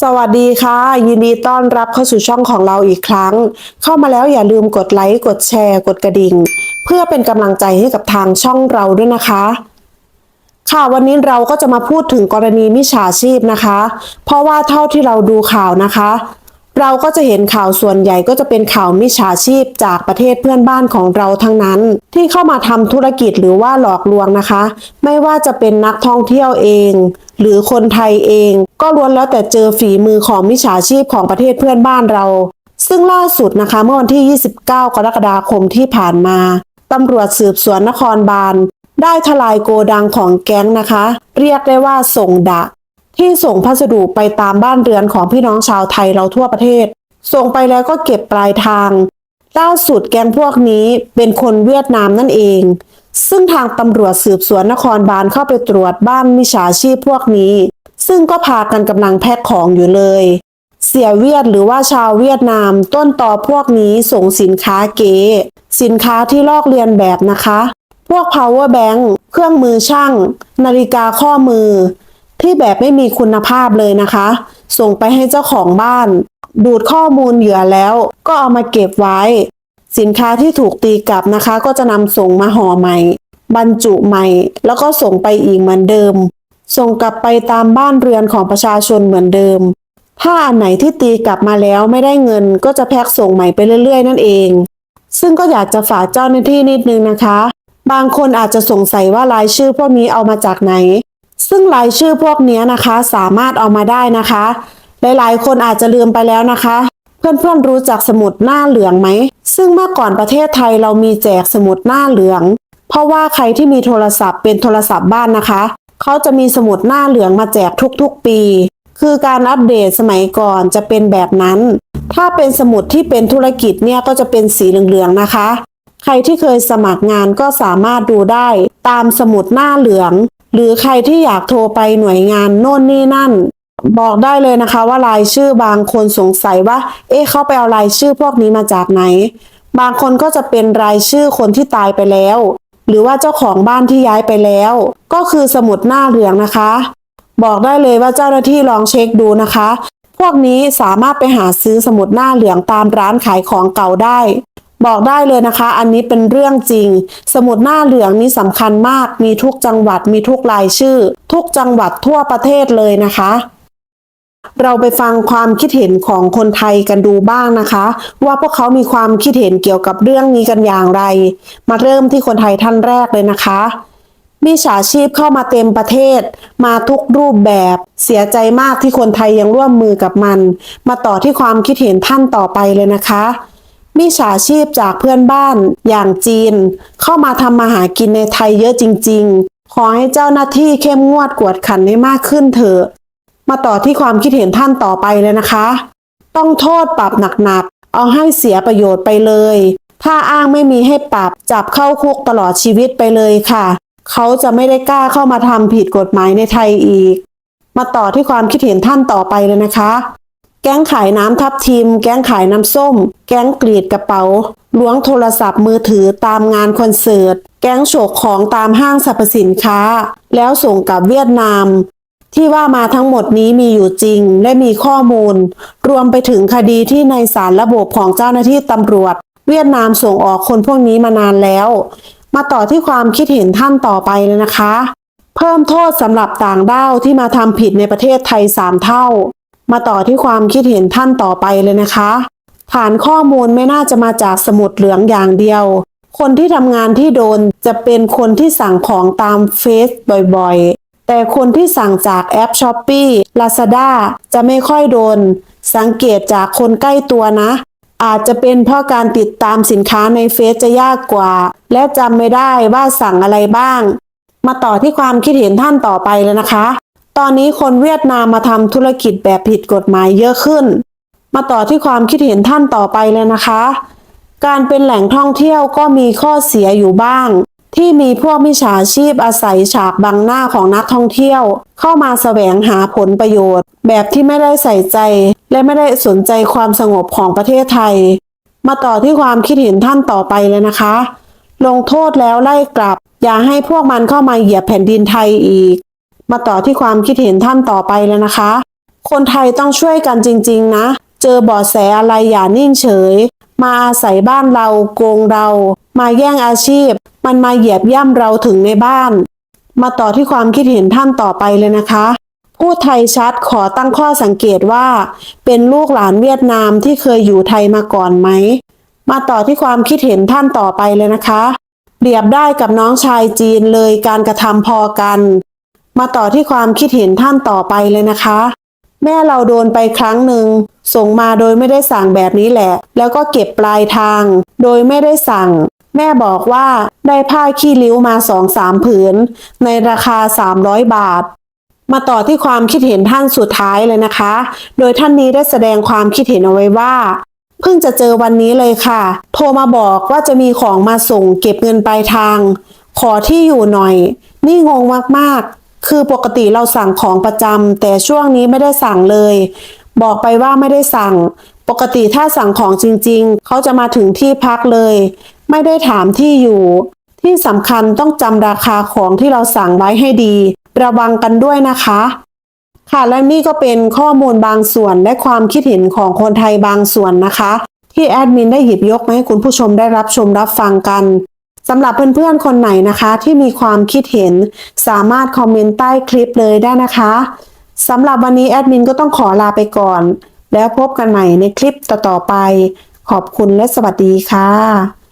สวัสดีค่ะ ยินดีต้อนรับเข้าสู่ช่องของเราอีกครั้ง เข้ามาแล้วอย่าลืมกดไลค์กดแชร์กดกระดิ่ง เพื่อเป็นกำลังใจให้กับทางช่องเราด้วยนะคะ ค่ะวันนี้เราก็จะมาพูดถึงกรณีมิจฉาชีพนะคะ เพราะว่าเท่าที่เราดูข่าวนะคะ เราก็จะเห็นข่าวส่วนใหญ่ก็จะเป็นข่าวมิจฉาชีพจากประเทศเพื่อนบ้านของเราทั้งนั้น ที่เข้ามาทำธุรกิจหรือว่าหลอกลวงนะคะ ไม่ว่าจะเป็นนักท่องเที่ยวเอง หรือคนไทยเอง ก็ล้วนแล้วแต่เจอฝีมือของมิจฉาชีพของประเทศเพื่อนบ้านเรา ซึ่งล่าสุดนะคะเมื่อวันที่ 29 กรกฎาคมที่ผ่านมาตำรวจสืบสวนนครบาลได้ทลายโกดังของแก๊งนะคะ เรียกได้ว่าส่งดะ ที่ส่งพัสดุไปตามบ้านเรือนของพี่น้องชาวไทยเราทั่วประเทศ ส่งไปแล้วก็เก็บปลายทางล่าสุดแก๊งพวกนี้เป็นคนเวียดนามนั่นเอง ซึ่งทางตำรวจสืบสวนนครบาลเข้าไปตรวจบ้านมิจฉาชีพพวกนี้ ซึ่งก็พากันกำลังแพ็คของอยู่เลย เสียเวียดหรือว่าชาวเวียดนามต้นต่อพวกนี้ส่งสินค้าเก๋สินค้าที่ลอกเลียนแบบนะคะ พวก power bank เครื่องมือช่าง นาฬิกาข้อมือ ที่แบบไม่มีคุณภาพเลยนะคะ ส่งไปให้เจ้าของบ้าน ดูดข้อมูลเหยื่อแล้วก็เอามาเก็บไว้ สินค้าที่ถูกตีกลับนะคะ ก็จะนำส่งมาห่อใหม่ บรรจุใหม่ แล้วก็ส่งไปอีกเหมือนเดิม ส่งกลับไปตามบ้านเรือนของประชาชนเหมือนเดิม ถ้าอันไหนที่ตีกลับมาแล้วไม่ได้เงิน ก็จะแพ็คส่งใหม่ไปเรื่อย ๆ นั่นเอง ซึ่งก็อยากจะฝากเจ้าหน้าที่นิดนึงนะคะ บางคนอาจจะสงสัยว่ารายชื่อพวกนี้เอามาจากไหน ซึ่งรายชื่อพวกนี้นะคะสามารถเอามาได้นะคะ หลายๆ คนอาจจะลืมไปแล้วนะคะ เพื่อนๆรู้จักสมุดหน้าเหลืองไหม ซึ่งเมื่อก่อนประเทศไทยเรามีแจกสมุดหน้าเหลือง เพราะว่าใครที่มีโทรศัพท์เป็นโทรศัพท์บ้านนะคะ เขาจะมีสมุดหน้าเหลืองมาแจกทุกๆ ปี คือการอัปเดตสมัยก่อนจะเป็นแบบนั้น ถ้าเป็นสมุดที่เป็นธุรกิจเนี่ยก็จะเป็นสีเหลืองๆนะคะใครที่เคยสมัครงานก็สามารถดูได้ตามสมุดหน้าเหลือง หรือใครที่อยากโทรไปหน่วยงานโน่นนี่นั่น บอกได้เลยนะคะ ว่ารายชื่อบางคนสงสัยว่า เอ๊ะเขาไปเอารายชื่อพวกนี้มาจากไหน บางคนก็จะเป็นรายชื่อคนที่ตายไปแล้ว หรือว่าเจ้าของบ้านที่ย้ายไปแล้ว ก็คือสมุดหน้าเหลืองนะคะ บอกได้เลยว่าเจ้าหน้าที่ลองเช็คดูนะคะ พวกนี้สามารถไปหาซื้อสมุดหน้าเหลืองตามร้านขายของเก่าได้ บอกได้เลยนะคะ อันนี้เป็นเรื่องจริง สมุดหน้าเหลืองนี้สำคัญมาก มีทุกจังหวัด มีทุกรายชื่อ ทุกจังหวัดทั่วประเทศเลยนะคะ เราไปฟังความคิดเห็นของคนไทยกันดูบ้างนะคะ ว่าพวกเขามีความคิดเห็นเกี่ยวกับเรื่องนี้กันอย่างไร มาเริ่มที่คนไทยท่านแรกเลยนะคะมีฉาชีพเข้ามาเต็มประเทศ มาทุกรูปแบบ เสียใจมากที่คนไทยยังร่วมมือกับมัน มาต่อที่ความคิดเห็นท่านต่อไปเลยนะคะ มีฉาชีพจากเพื่อนบ้านอย่างจีน เข้ามาทำมาหากินในไทยเยอะจริง ๆ ขอให้เจ้าหน้าที่เข้มงวดกวดขันให้มากขึ้นเถอะ มาต่อที่ความคิดเห็นท่านต่อไปเลยนะคะ ต้องโทษปรับหนักๆ เอาให้เสียประโยชน์ไปเลย ถ้าอ้างไม่มีให้ปรับจับเข้าคุกตลอดชีวิตไปเลยค่ะ เขาจะไม่ได้กล้าเข้ามาทำผิดกฎหมายในไทยอีก มาต่อที่ความคิดเห็นท่านต่อไปเลยนะคะ แก๊งขายน้ำทับทิม แก๊งขายน้ำส้ม แก๊งกรีดกระเป๋า ล้วงโทรศัพท์มือถือตามงานคอนเสิร์ต แก๊งโฉกของตามห้างสรรพสินค้า แล้วส่งกลับเวียดนาม ที่ว่ามาทั้งหมดนี้มีอยู่จริงและมีข้อมูล รวมไปถึงคดีที่ในสารระบบของเจ้าหน้าที่ตำรวจ เวียดนามส่งออกคนพวกนี้มานานแล้ว มาต่อที่ความคิดเห็นท่านต่อไปเลยนะคะ เพิ่มโทษสำหรับต่างด้าวที่มาทำผิดในประเทศไทยสามเท่า มาต่อที่ความคิดเห็นท่านต่อไปเลยนะคะ ฐานข้อมูลไม่น่าจะมาจากสมุดเหลืองอย่างเดียว คนที่ทำงานที่โดนจะเป็นคนที่สั่งของตามเฟซบ่อยๆ แต่คนที่สั่งจากแอป s h อ p e e Lazada จะไม่ค่อยโดน สังเกตจากคนใกล้ตัวนะ อาจจะเป็นเพราะการติดตามสินค้าในเฟซจะยากกว่า และจำไม่ได้ว่าสั่งอะไรบ้าง มาต่อที่ความคิดเห็นท่านต่อไปเลยนะคะ ตอนนี้คนเวียดนามมาทำธุรกิจแบบผิดกฎหมายเยอะขึ้น มาต่อที่ความคิดเห็นท่านต่อไปเลยนะคะ การเป็นแหล่งท่องเที่ยวก็มีข้อเสียอยู่บ้าง ที่มีพวกมิจฉาชีพอาศัยฉากบังหน้าของนักท่องเที่ยว เข้ามาแสวงหาผลประโยชน์ แบบที่ไม่ได้ใส่ใจ และไม่ได้สนใจความสงบของประเทศไทย มาต่อที่ความคิดเห็นท่านต่อไปเลยนะคะ ลงโทษแล้วไล่กลับ อย่าให้พวกมันเข้ามาเหยียบแผ่นดินไทยอีก มาต่อที่ความคิดเห็นท่านต่อไปเลยนะคะ คนไทยต้องช่วยกันจริง ๆ นะ เจอบาะแสอะไรอย่านิ่งเฉย มาอาศัยบ้านเราโกงเรา มาแย่งอาชีพ มันมาเหยียบย่ำเราถึงในบ้าน มาต่อที่ความคิดเห็นท่านต่อไปเลยนะคะพูดไทยชัดขอตั้งข้อสังเกตว่า เป็นลูกหลานเวียดนามที่เคยอยู่ไทยมาก่อนไหม มาต่อที่ความคิดเห็นท่านต่อไปเลยนะคะเปรียบได้กับน้องชายจีนเลยการกระทำพอกัน มาต่อที่ความคิดเห็นท่านต่อไปเลยนะคะ แม่เราโดนไปครั้งหนึ่งส่งมาโดยไม่ได้สั่งแบบนี้แหละ แล้วก็เก็บปลายทาง โดยไม่ได้สั่ง แม่บอกว่าได้ผ้าขี้ริ้วมาสองสามผืน ในราคา 300 บาท มาต่อที่ความคิดเห็นท่านสุดท้ายเลยนะคะ โดยท่านนี้ได้แสดงความคิดเห็นเอาไว้ว่าเพิ่งจะเจอวันนี้เลยค่ะ โทรมาบอกว่าจะมีของมาส่งเก็บเงินปลายทาง ขอที่อยู่หน่อย นี่งงมากๆ คือปกติเราสั่งของประจำแต่ช่วงนี้ไม่ได้สั่งเลย บอกไปว่าไม่ได้สั่ง ปกติถ้าสั่งของจริงๆ เขาจะมาถึงที่พักเลย ไม่ได้ถามที่อยู่ ที่สำคัญต้องจำราคาของที่เราสั่งไว้ให้ดี ระวังกันด้วยนะคะ ค่ะและนี่ก็เป็นข้อมูลบางส่วนและความคิดเห็นของคนไทยบางส่วนนะคะ ที่แอดมินได้หยิบยกมาให้คุณผู้ชมได้รับชมรับฟังกัน สำหรับเพื่อนๆคนไหนนะคะที่มีความคิดเห็นสามารถคอมเมนต์ใต้คลิปเลยได้นะคะสำหรับวันนี้แอดมินก็ต้องขอลาไปก่อน แล้วพบกันใหม่ในคลิปต่อๆไป ขอบคุณและสวัสดีค่ะ